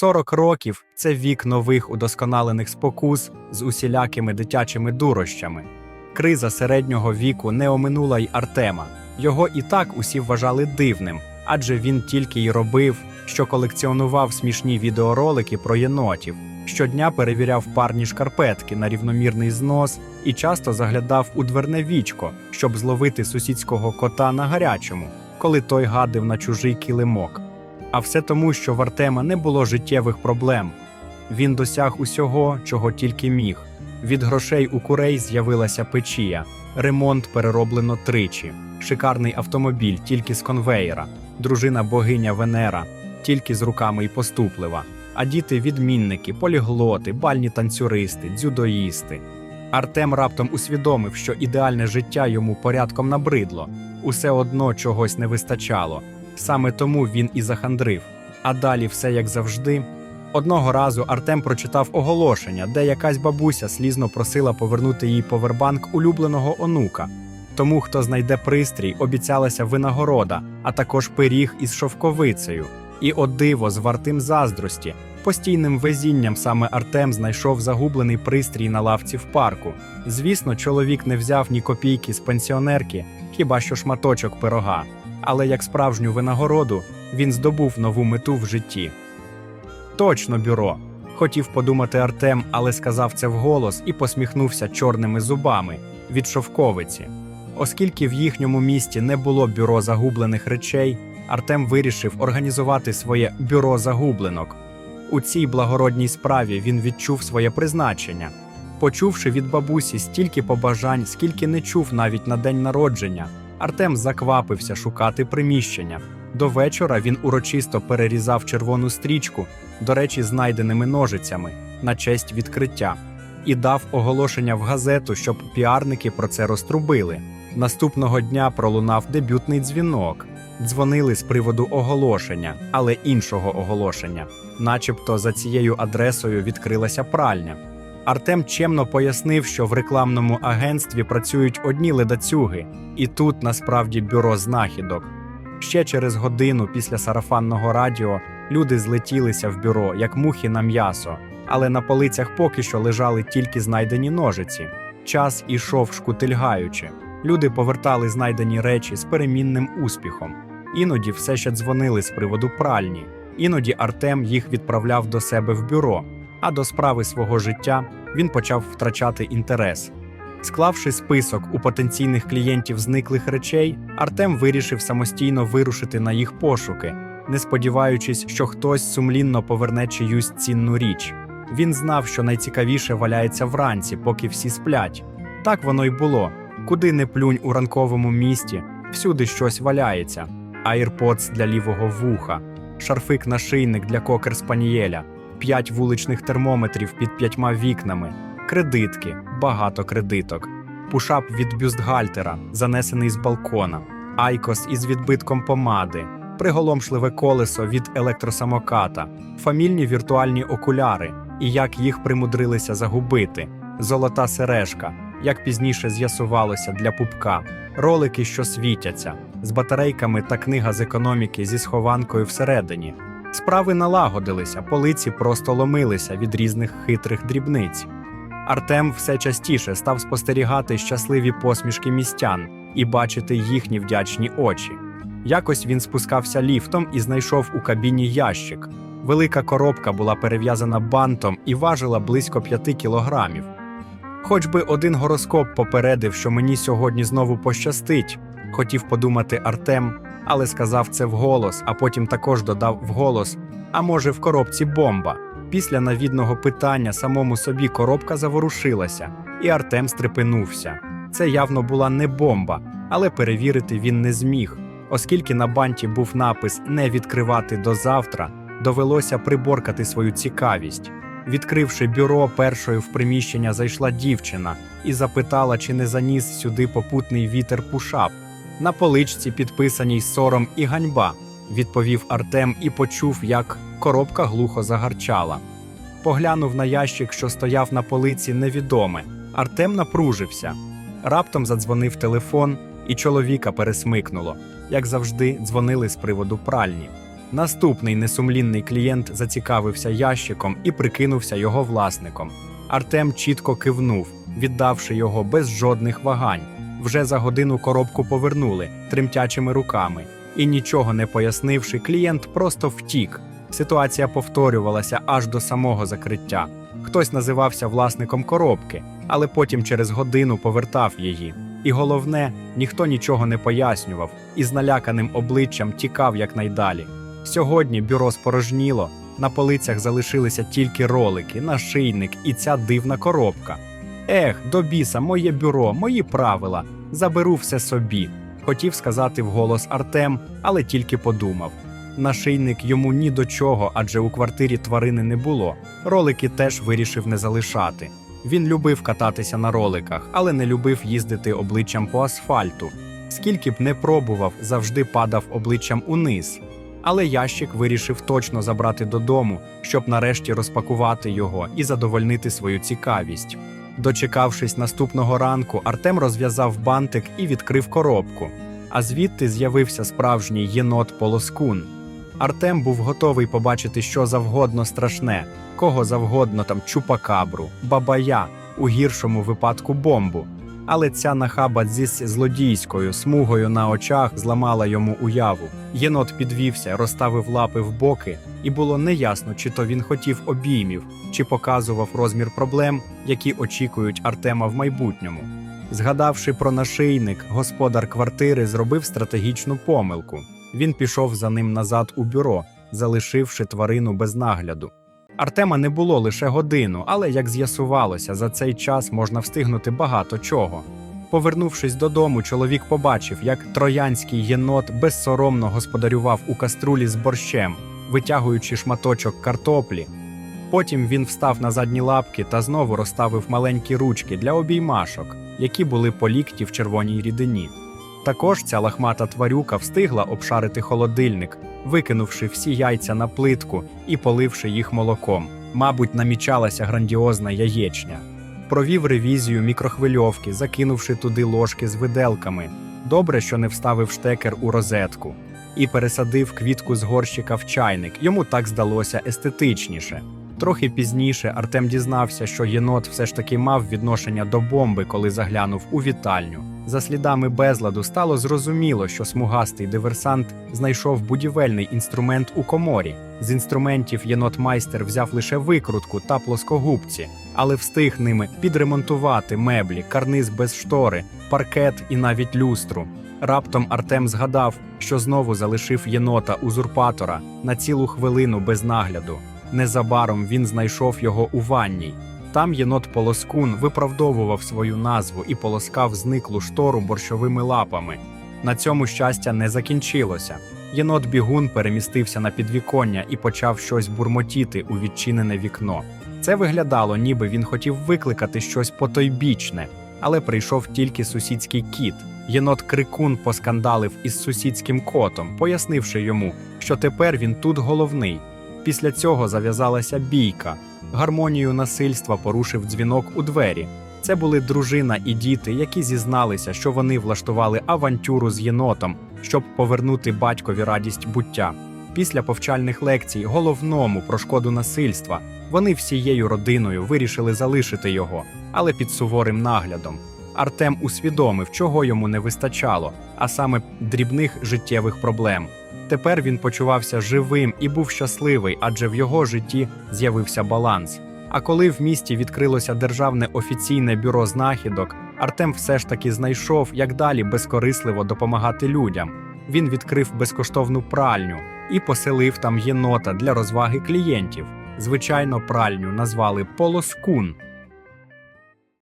40 років це вік нових удосконалених спокус з усілякими дитячими дурощами. Криза середнього віку не оминула й Артема. Його і так усі вважали дивним, адже він тільки й робив, що колекціонував смішні відеоролики про єнотів, щодня перевіряв парні шкарпетки на рівномірний знос і часто заглядав у дверне вічко, щоб зловити сусідського кота на гарячому, коли той гадив на чужий килимок. А все тому, що в Артема не було життєвих проблем. Він досяг усього, чого тільки міг. Від грошей у курей з'явилася печія, ремонт перероблено тричі, шикарний автомобіль тільки з конвеєра, дружина богиня Венера, тільки з руками й поступлива, а діти відмінники, поліглоти, бальні танцюристи, дзюдоїсти. Артем раптом усвідомив, що ідеальне життя йому порядком набридло, усе одно чогось не вистачало. Саме тому він і захандрив. А далі все як завжди. Одного разу Артем прочитав оголошення, де якась бабуся слізно просила повернути їй повербанк улюбленого онука. Тому, хто знайде пристрій, обіцялася винагорода, а також пиріг із шовковицею. І о диво з вартим заздрості. Постійним везінням саме Артем знайшов загублений пристрій на лавці в парку. Звісно, чоловік не взяв ні копійки з пенсіонерки, хіба що шматочок пирога. Але як справжню винагороду він здобув нову мету в житті. Точно бюро. Хотів подумати Артем, але сказав це вголос і посміхнувся чорними зубами від шовковиці. Оскільки в їхньому місті не було бюро загублених речей, Артем вирішив організувати своє бюро загубленок. У цій благородній справі він відчув своє призначення. Почувши від бабусі стільки побажань, скільки не чув навіть на день народження, Артем заквапився шукати приміщення. До вечора він урочисто перерізав червону стрічку, до речі, знайденими ножицями, на честь відкриття, і дав оголошення в газету, щоб піарники про це розтрубили. Наступного дня пролунав дебютний дзвінок. Дзвонили з приводу оголошення, але іншого оголошення, начебто за цією адресою відкрилася пральня. Артем чемно пояснив, що в рекламному агентстві працюють одні ледацюги, і тут насправді бюро знахідок. Ще через годину після сарафанного радіо люди злетілися в бюро, як мухи на м'ясо, але на полицях поки що лежали тільки знайдені ножиці. Час ішов шкутильгаючи. Люди повертали знайдені речі з перемінним успіхом. Іноді все ще дзвонили з приводу пральні, іноді Артем їх відправляв до себе в бюро, а до справи свого життя він почав втрачати інтерес. Склавши список у потенційних клієнтів зниклих речей, Артем вирішив самостійно вирушити на їх пошуки, не сподіваючись, що хтось сумлінно поверне чиюсь цінну річ. Він знав, що найцікавіше валяється вранці, поки всі сплять. Так воно й було. Куди не плюнь у ранковому місті, всюди щось валяється. Айрподс для лівого вуха, шарфик на шийник для кокер-спанієля. П'ять вуличних термометрів під п'ятьма вікнами, кредитки, багато кредиток, пушап від бюстгальтера, занесений з балкона, айкос із відбитком помади, приголомшливе колесо від електросамоката, фамільні віртуальні окуляри. І як їх примудрилися загубити, золота сережка, як пізніше з'ясувалося для пупка, ролики, що світяться, з батарейками та книга з економіки зі схованкою всередині. Справи налагодилися, полиці просто ломилися від різних хитрих дрібниць. Артем все частіше став спостерігати щасливі посмішки містян і бачити їхні вдячні очі. Якось він спускався ліфтом і знайшов у кабіні ящик. Велика коробка була перев'язана бантом і важила близько п'яти кілограмів. Хоч би один гороскоп попередив, що мені сьогодні знову пощастить, хотів подумати Артем, але сказав це вголос, а потім також додав вголос: а може, в коробці бомба. Після навідного питання самому собі коробка заворушилася, і Артем стрепенувся. Це явно була не бомба, але перевірити він не зміг. Оскільки на банті був напис Не відкривати до завтра, довелося приборкати свою цікавість. Відкривши бюро, першою в приміщення зайшла дівчина і запитала, чи не заніс сюди попутний вітер пушап. На поличці підписаній сором і ганьба, відповів Артем і почув, як коробка глухо загарчала. Поглянув на ящик, що стояв на полиці, невідоме. Артем напружився. Раптом задзвонив телефон, і чоловіка пересмикнуло. Як завжди, дзвонили з приводу пральні. Наступний несумлінний клієнт зацікавився ящиком і прикинувся його власником. Артем чітко кивнув, віддавши його без жодних вагань. Вже за годину коробку повернули тремтячими руками, і нічого не пояснивши, клієнт просто втік. Ситуація повторювалася аж до самого закриття. Хтось називався власником коробки, але потім через годину повертав її. І головне, ніхто нічого не пояснював і з наляканим обличчям тікав якнайдалі. Сьогодні бюро спорожніло, на полицях залишилися тільки ролики, нашийник і ця дивна коробка. Ех, до біса, моє бюро, мої правила, заберу все собі. Хотів сказати вголос Артем, але тільки подумав. Нашийник йому ні до чого, адже у квартирі тварини не було. Ролики теж вирішив не залишати. Він любив кататися на роликах, але не любив їздити обличчям по асфальту. Скільки б не пробував, завжди падав обличчям униз. Але ящик вирішив точно забрати додому, щоб нарешті розпакувати його і задовольнити свою цікавість. Дочекавшись наступного ранку, Артем розв'язав бантик і відкрив коробку. А звідти з'явився справжній єнот Полоскун. Артем був готовий побачити що завгодно страшне, кого завгодно там чупакабру, бабая, у гіршому випадку бомбу. Але ця нахаба зі злодійською смугою на очах зламала йому уяву. Єнот підвівся, розставив лапи в боки, і було неясно, чи то він хотів обіймів, чи показував розмір проблем, які очікують Артема в майбутньому. Згадавши про нашийник, господар квартири зробив стратегічну помилку. Він пішов за ним назад у бюро, залишивши тварину без нагляду. Артема не було лише годину, але як з'ясувалося, за цей час можна встигнути багато чого. Повернувшись додому, чоловік побачив, як троянський єнот безсоромно господарював у каструлі з борщем, витягуючи шматочок картоплі. Потім він встав на задні лапки та знову розставив маленькі ручки для обіймашок, які були по лікті в червоній рідині. Також ця лахмата тварюка встигла обшарити холодильник, викинувши всі яйця на плитку і поливши їх молоком. Мабуть, намічалася грандіозна яєчня. Провів ревізію мікрохвильовки, закинувши туди ложки з виделками. Добре, що не вставив штекер у розетку. І пересадив квітку з горщика в чайник. Йому так здалося естетичніше. Трохи пізніше Артем дізнався, що єнот все ж таки мав відношення до бомби, коли заглянув у вітальню. За слідами безладу стало зрозуміло, що смугастий диверсант знайшов будівельний інструмент у коморі. З інструментів єнот-майстер взяв лише викрутку та плоскогубці, але встиг ними підремонтувати меблі, карниз без штори, паркет і навіть люстру. Раптом Артем згадав, що знову залишив єнота узурпатора на цілу хвилину без нагляду. Незабаром він знайшов його у ванній. Там єнот Полоскун виправдовував свою назву і полоскав зниклу штору борщовими лапами. На цьому щастя не закінчилося. Єнот бігун перемістився на підвіконня і почав щось бурмотіти у відчинене вікно. Це виглядало, ніби він хотів викликати щось потойбічне, але прийшов тільки сусідський кіт. Єнот Крикун поскандалив із сусідським котом, пояснивши йому, що тепер він тут головний. Після цього зав'язалася бійка. Гармонію насильства порушив дзвінок у двері. Це були дружина і діти, які зізналися, що вони влаштували авантюру з єнотом, щоб повернути батькові радість буття. Після повчальних лекцій, головному про шкоду насильства, вони всією родиною вирішили залишити його, але під суворим наглядом. Артем усвідомив, чого йому не вистачало, а саме дрібних життєвих проблем. Тепер він почувався живим і був щасливий, адже в його житті з'явився баланс. А коли в місті відкрилося державне офіційне бюро знахідок, Артем все ж таки знайшов, як далі безкорисливо допомагати людям. Він відкрив безкоштовну пральню і поселив там єнота для розваги клієнтів. Звичайно, пральню назвали Полоскун.